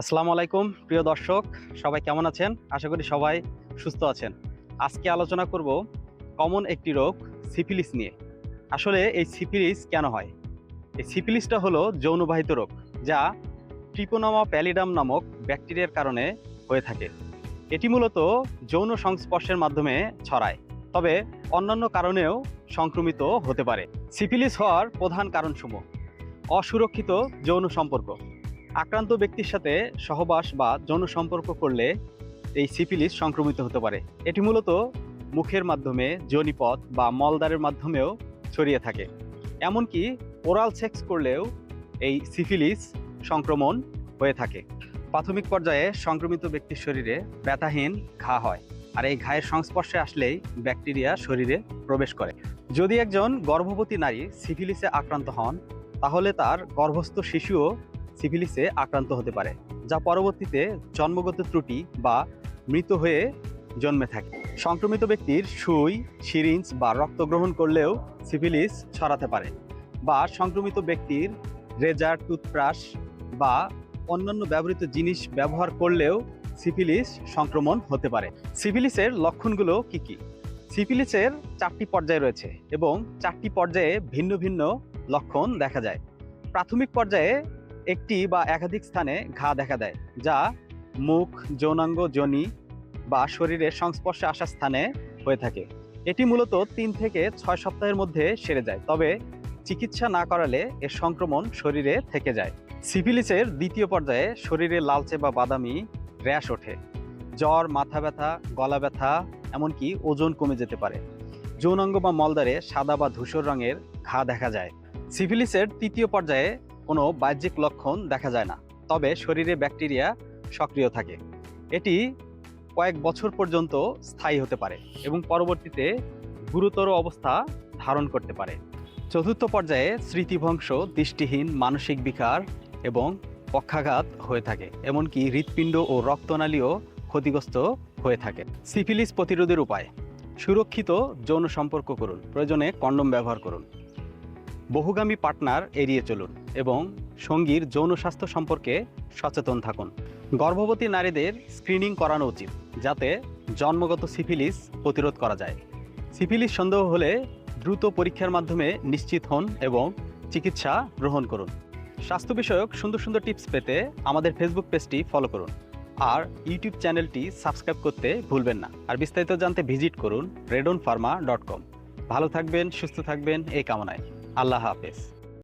আসসালামু আলাইকুম, প্রিয় দর্শক, সবাই কেমন আছেন? আশা করি সবাই সুস্থ আছেন। আজকে আলোচনা করব কমন একটি রোগ, সিফিলিস নিয়ে। আসলে এই সিফিলিস কেন হয়? এই সিফিলিসটা হলো যৌনবাহিত রোগ, যা ট্রিপোনামা প্যালিডাম নামক ব্যাকটেরিয়ার কারণে হয়ে থাকে। এটি মূলত যৌন সংস্পর্শের মাধ্যমে ছড়ায়, তবে অন্যান্য কারণেও সংক্রমিত হতে পারে। সিফিলিস হওয়ার প্রধান কারণসমূহ, অসুরক্ষিত যৌন সম্পর্ক। আক্রান্ত ব্যক্তির সাথে সহবাস বা যৌন সম্পর্ক করলে এই সিফিলিস সংক্রমিত হতে পারে। এটি মূলত মুখের মাধ্যমে যোনিপথ বা মলদারের মাধ্যমেও ছড়িয়ে থাকে। এমনকি ওরাল সেক্স করলেও এই সিফিলিস সংক্রমণ হয়ে থাকে। প্রাথমিক পর্যায়ে সংক্রমিত ব্যক্তির শরীরে ব্যথাহীন ঘা হয় আর এই ঘায়ের সংস্পর্শে আসলেই ব্যাকটেরিয়া শরীরে প্রবেশ করে। যদি একজন গর্ভবতী নারী সিফিলিসে আক্রান্ত হন, তাহলে তার গর্ভস্থ শিশুও সিফিলিসে আক্রান্ত হতে পারে, যা পরবর্তীতে জন্মগত ত্রুটি বা মৃত হয়ে জন্মে থাকে। সংক্রমিত ব্যক্তির সুই, সিরিঞ্জ বা রক্ত গ্রহণ করলেও সিফিলিস ছড়াতে পারে বা সংক্রমিত ব্যক্তির রেজার, টুথব্রাশ বা অন্যান্য ব্যবহৃত জিনিস ব্যবহার করলেও সিফিলিস সংক্রমণ হতে পারে। সিফিলিসের লক্ষণগুলো কি কি? সিফিলিসের চারটি পর্যায় রয়েছে এবং চারটি পর্যায়ে ভিন্ন ভিন্ন লক্ষণ দেখা যায়। প্রাথমিক পর্যায়ে একটি বা একাধিক স্থানে ঘা দেখা দেয়, যা মুখ, যৌনাঙ্গ, যোনি বা শরীরের সংস্পর্শে আসা স্থানে হয়ে থাকে। এটি মূলত তিন থেকে ছয় সপ্তাহের মধ্যে সেরে যায়, তবে চিকিৎসা না করালে এর সংক্রমণ শরীরে থেকে যায়। সিফিলিসের দ্বিতীয় পর্যায়ে শরীরে লালচে বা বাদামি র্যাশ ওঠে। জ্বর, মাথা ব্যথা, গলা ব্যথা, এমনকি ওজন কমে যেতে পারে। যৌনাঙ্গ বা মলদারে সাদা বা ধূসর রঙের ঘা দেখা যায়। সিফিলিসের তৃতীয় পর্যায়ে কোনো বাহ্যিক লক্ষণ দেখা যায় না, তবে শরীরে ব্যাকটেরিয়া সক্রিয় থাকে। এটি কয়েক বছর পর্যন্ত স্থায়ী হতে পারে এবং পরবর্তীতে গুরুতর অবস্থা ধারণ করতে পারে। চতুর্থ পর্যায়ে স্মৃতিভংশ, দৃষ্টিহীন, মানসিক বিকার এবং পক্ষাঘাত হয়ে থাকে, এমনকি হৃৎপিণ্ড ও রক্তনালীও ক্ষতিগ্রস্ত হয়ে থাকে। সিফিলিস প্রতিরোধের উপায়, সুরক্ষিত যৌন সম্পর্ক করুন, প্রয়োজনে কন্ডম ব্যবহার করুন। বহুগামী পার্টনার এড়িয়ে চলুন এবং সঙ্গীর যৌন স্বাস্থ্য সম্পর্কে সচেতন থাকুন। গর্ভবতী নারীদের স্ক্রিনিং করানো উচিত যাতে জন্মগত সিফিলিস প্রতিরোধ করা যায়। সিফিলিস সন্দেহ হলে দ্রুত পরীক্ষার মাধ্যমে নিশ্চিত হন এবং চিকিৎসা গ্রহণ করুন। স্বাস্থ্য বিষয়ক সুন্দর সুন্দর টিপস পেতে আমাদের ফেসবুক পেজটি ফলো করুন আর ইউটিউব চ্যানেলটি সাবস্ক্রাইব করতে ভুলবেন না। আর বিস্তারিত জানতে ভিজিট করুন রেডন ফার্মা ডট কম। ভালো থাকবেন, সুস্থ থাকবেন, এই কামনায়। আল্লাহ হাফেজ।